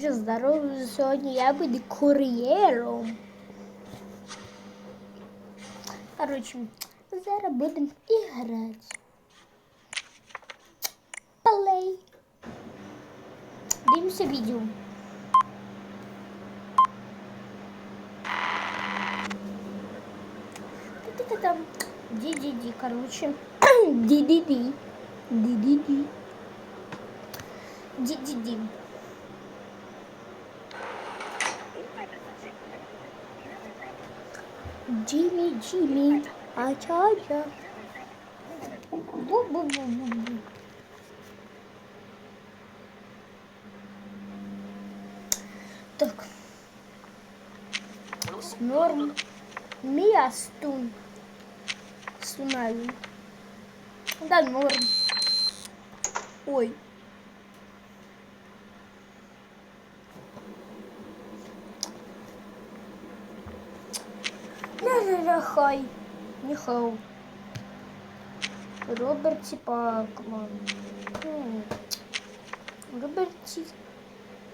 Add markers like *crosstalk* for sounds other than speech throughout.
Короче, здорово, сьогодні я буду кур'єром. Короче, зараз будемо і грати. Плей. Дивимося відео. Та-та-та-там. Ди-ди-ди, короче. *clears throat* Ди-ди-ди. Ди-ди-ди. Ди-ди-ди. Джимми, Джимми, ача-ача. Бу-бу-бу-бу-бу. Так. Норм. Мия стун. Сунаю. Да, норм. Ой. Не хай. Ніхау. Роберті Пакман. Хм. Роберті.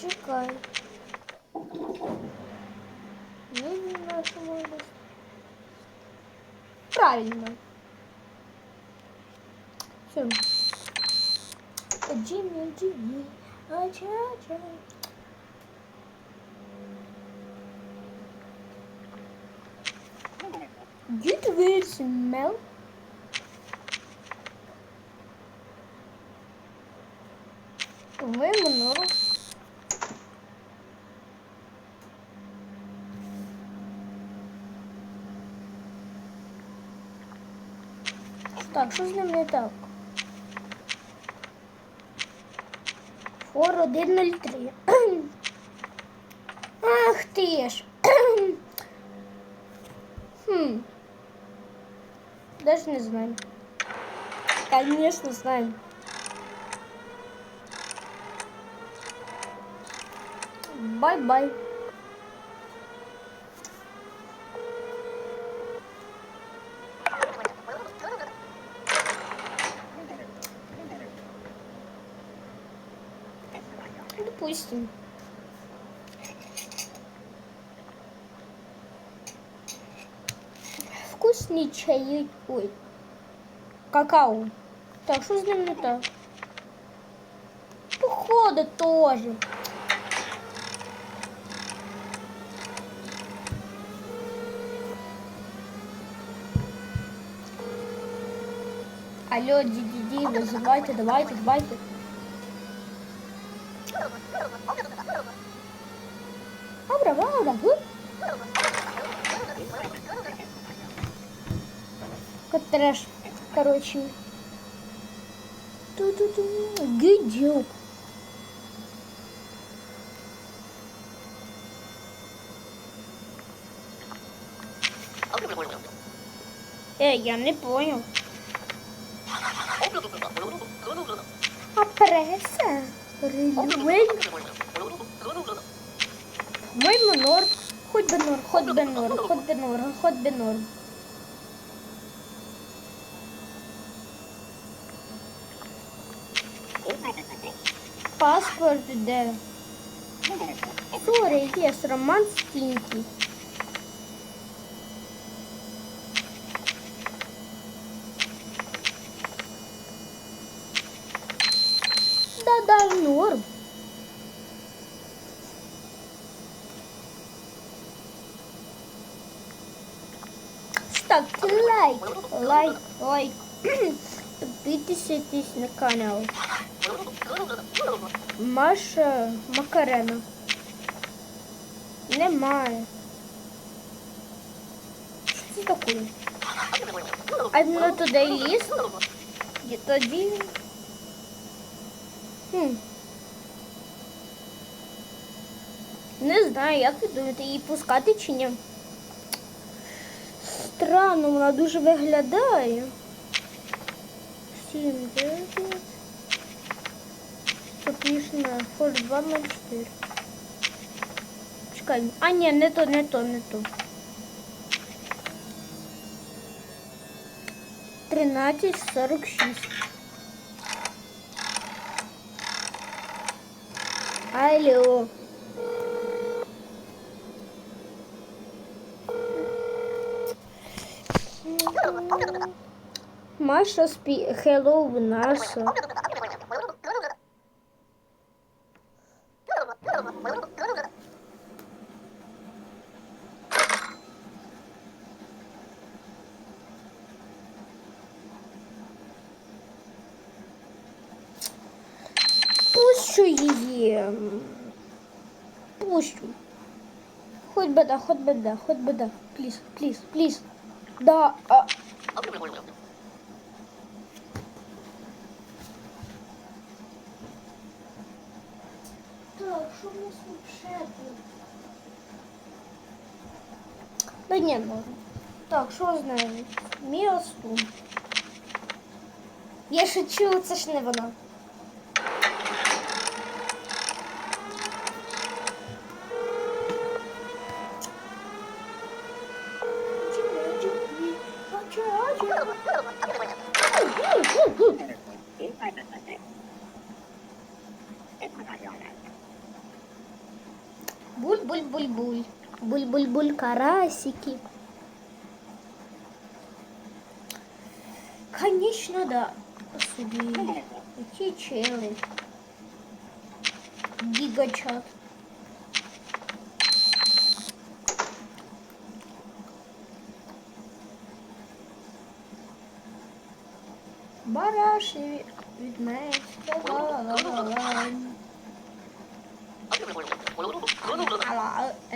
Чекай. Не нашого. Правильно. Все. Джимми, Джимми. Ача-ча. Dit weer smell. По-моєму, норм. Так, що з ним не так? Фор 103. Ах ти ж. Хм. Даже не знаю. Конечно, знаю. Бай-бай. Допустим. Вкусный чай. Ой. Какао. Так, что с ним не так? Тоже. Алло, ди-ди-ди, вызывайте, давайте, давайте. Как трэш. Короче. Ту-ту-ту. Гидюк. Э, я не понял. А пресса? Релюэль? По-моему, норм. Хоть бы норм, хоть бы норм, хоть бы норм, хоть бы норм. Паспорт де? Сорі, є роман стінький. Да-да, норм. Ставьте лайк, лайк, лайк. *clears throat* Підписуйтесь на канал. Маша Макарена. Немає. Що це таке? А на туди ліс? І тоді. Хм. Не знаю, як ви думаєте, її пускати чи ні? Странно, вона дуже виглядає потішна. Хоч 2 на 4. Чекай. А, ні, не то, не то, не то. 13.46. Алло. Маша спи... Hello, Наша. Пущу. Хоть би да, хоть би да, хоть би да. Пліз, пліз, пліз. Да, а... Так, що в нас вообще? Да ні, норм. Так, що з нею? Я шучу, це ж не вона. Буль-буль-буль-буль. Буль-буль-буль, карасики. Конечно, да. Собі. Які чели. Гігачат. Мене.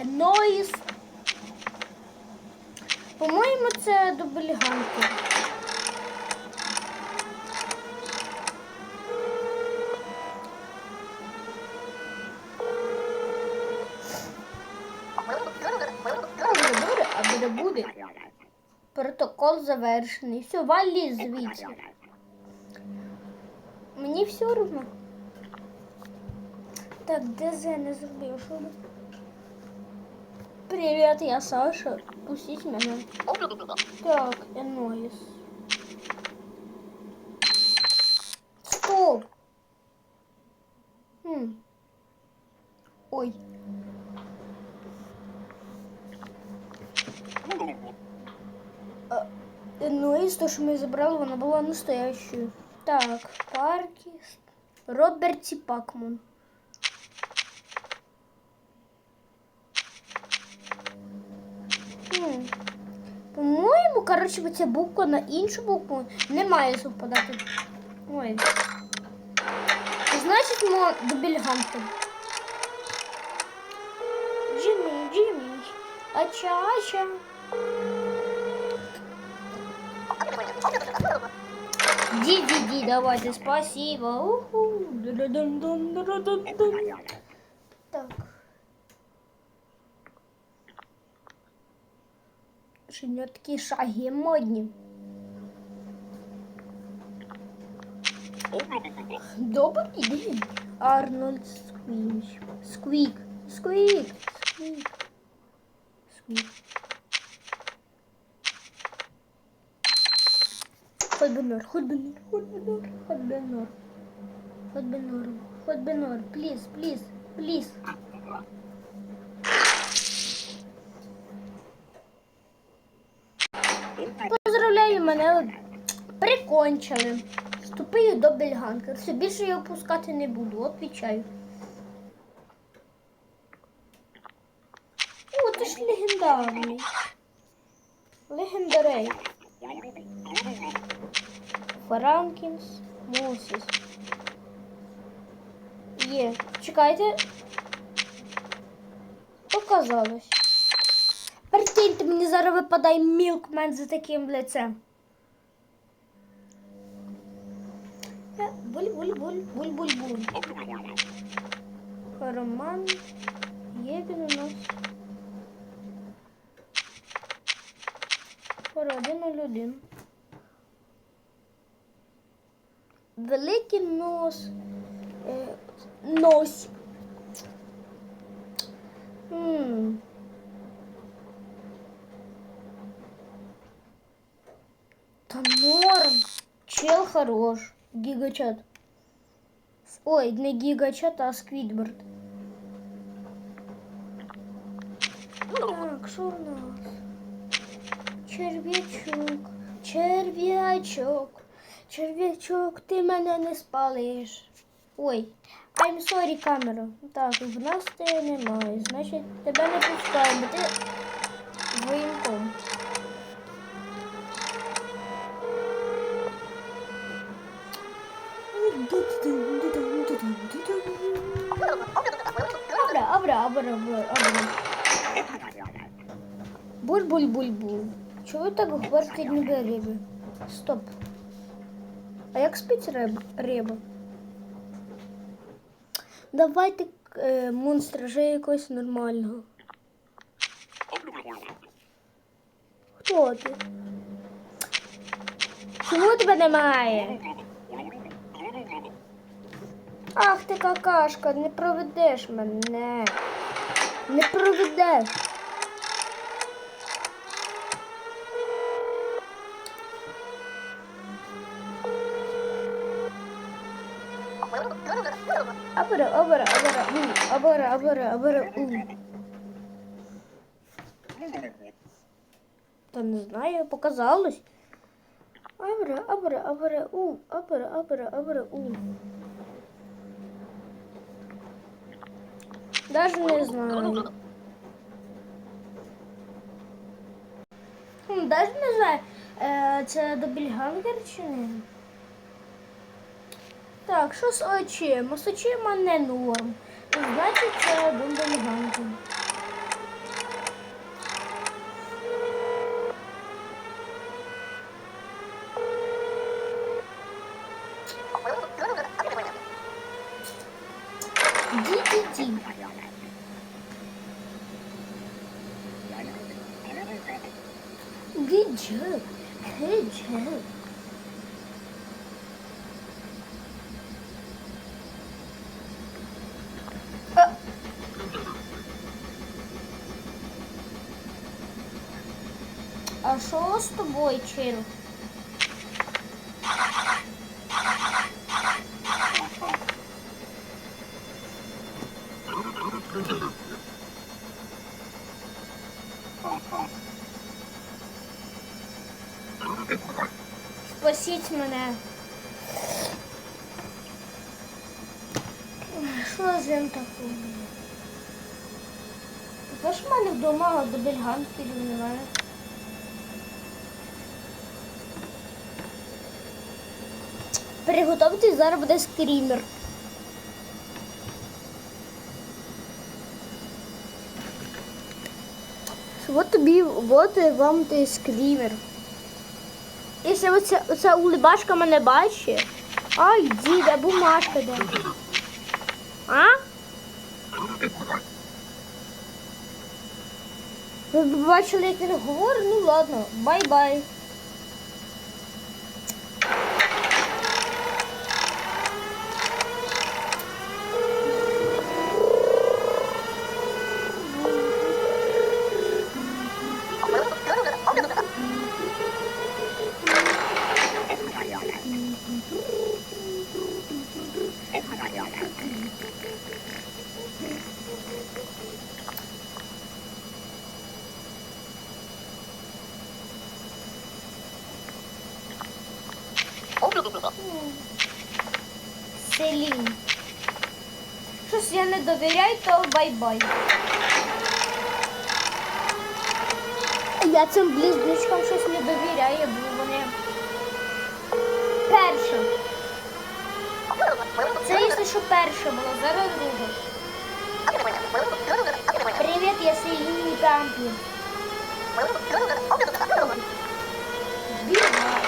Нойс. По-моєму, це дубліганки. Буде буде. Протокол завершений. Все, валі звідси. Мені все одно. Так, ДЗ не зробив, що ли? Привіт, я Саша. Пустіть мене. Так, Енойс. Стоп. Хм. Ой. А, Енойс, то, що ми забрали, вона була настоящою. Так, парки. Роберті Пакман. По-моєму, коротше, ця буква на іншу букву не має совпадати. Ой. Значить, ми дубільганти. Джиммі, Джиммі. Ача, ача. Ди, ди, ди, давайте, спасибо. Уху. Ду-ду-дун-дун-ду-ду-дун. Так. Сьогодні такі шаги модні. Добрий день. Арнольд Сквіч. Сквік. Сквік. Сквік. Сквік. Хоть би нор, хоть би нор, хоть би нор, хоть би нор. Хоть би нор, хоть би нор. Пліз, пліз, пліз. Поздравляю, мене прикончили. Вступив до Бельганки. Все більше я опускати не буду, отвічаю. О, ти ж легендарний. Легендарей. Франкінс, Мосіс. Є. Чекайте. Показалось. Прикиньте, мені зараз випадає мілкмен за таким лицем. Е, Буль-буль-буль, буль-буль-буль. Роман. Є він у нас. Пора, один Великий нос. Нос. М. Та норм. Чел хорош. Гигачат. Ой, не гигачат, а сквідберд. Так, що в нас? Червячок. Черв'ячок, черв'ячок, ти мене не спалиш. Ой, I'm sorry, камера. Так, в нас тебе немає. Значить, тебе не пускаємо. Ти воєнком. Абра, абра, абра, абра. Буль-буль-буль-буль. Чого так говорите ніби риби? Стоп. А як спить риб, риба? Давайте е, монстра вже якогось нормального. Хто ти? Чому тебе немає? Ах ти какашка, не проведеш мене. Не проведеш. Абра, абра, абра, абра, абра, абра, у. Та не знаю, показалось. Абра, абра, абра, у, абра, абра, абра, у. Даже не знаю. Даже не знаю, е, це Добільгангер чи не. Так, що з очима? З очима не норм. Значить, це Добільгангер. Ді-ді-ді. Good job. Good job. А. А що з тобою, Чиру? Спасіть мене. Що з ним такого? Тож в мене вдома до бельганкерів немає. Приготуйтесь, зараз буде скрімер. Вот тобі, вот вам той скрімер. Якщо оця, оця улибашка мене бачить. Ай, діда, бумажка де. А? Ви бачили, як він говорить? Ну ладно, бай-бай. Довіряю, то бай-бай. Я цим близнючкам щось не довіряю, бо вони перша. Це якщо що перша була, зараз друга. Привіт, я Селін Пампі.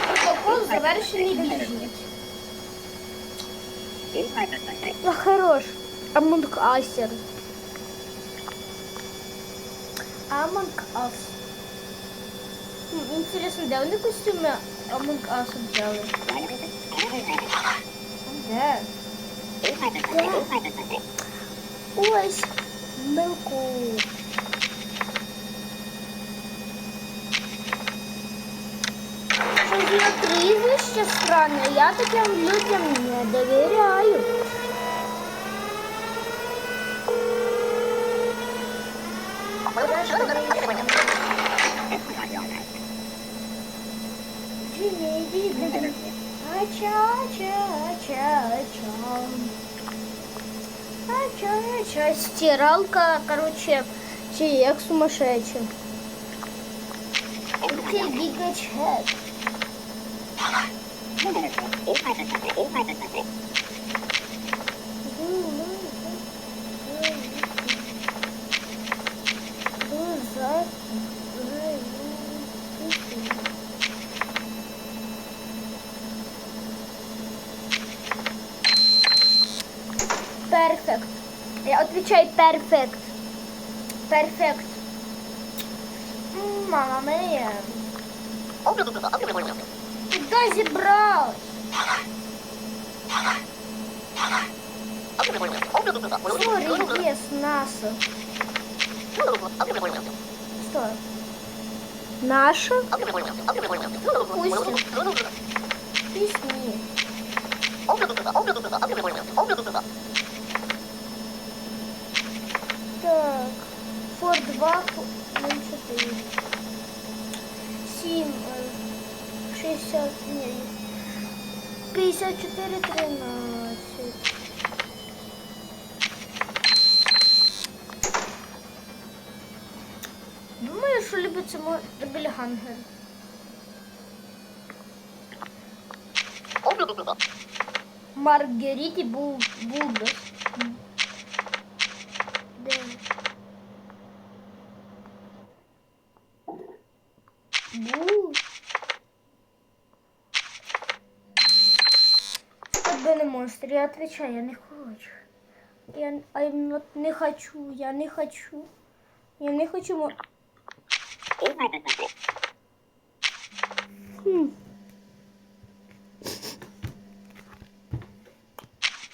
Протокол завершений біжить. А, хорош. Асер. Амонг Ас. М, Интересно, де вони костюми Амонг Ас взяли? Де? Де? Ось. Милку. Його прізвище странне, я таким людям не довіряю. Ача-ача-ача-ача. Ача-ача. Стиралка, короче, чи як сумасшедша. Який перфект. Перфект. М, Мама моя. Куда зібралась? Сорі, єс, наса. Що? Наша? Пісні. Так. Фор 2, 04. 7, 60, ні. 54, 13. Думаю, що любить цьому Бельгангер. Маргариті Бул Булбес. Де? Бул. Тебе не монстр, я отвечаю, я не хочу. Я I'm not, не хочу, я не хочу. Я не хочу. Хм.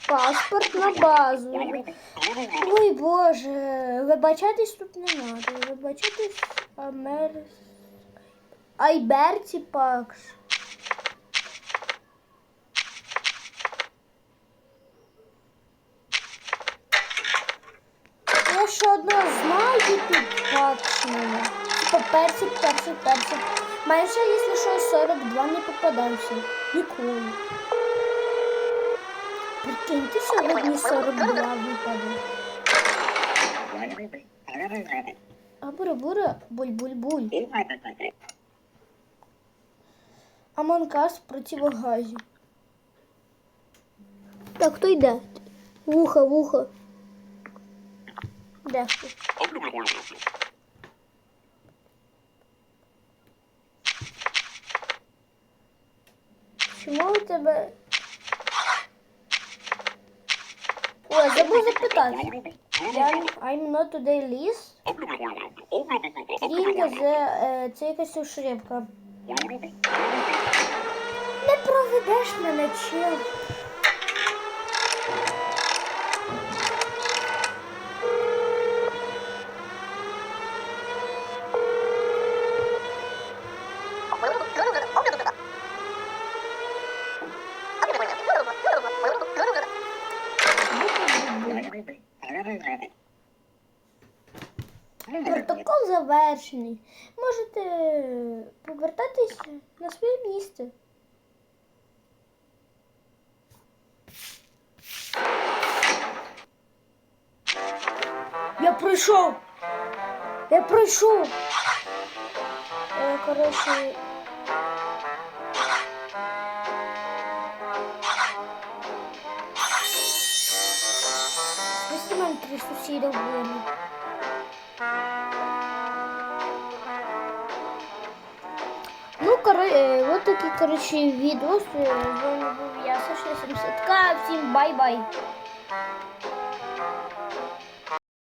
Паспорт на базу. Ой Боже, вибачатись тут не треба. Вибачатись Амер... Айберці Пакс. Ще знаю тут Паксмана. Типа персик, персик, персик. Менше, якщо що, 42 не попадався. Ніколи. Прикиньте, сьогодні 42 випаде. А бура-бура, буль-буль-буль. Амонкас противогазі. Так, хто йде? Вуха, вуха. Де хто? Чому у тебе. Ой, забув запитати. Я I'm not today list. Лінка з е, це якась ушребка. Не проведеш мене чим. Завершений. Можете повертатися на своє місце. Я пройшов. Я пройшов. Е, коротше. Ось мене три сусіда були. Ну, короче, е, вот такий. З вами був я, Саша 70к. Всім бай-бай.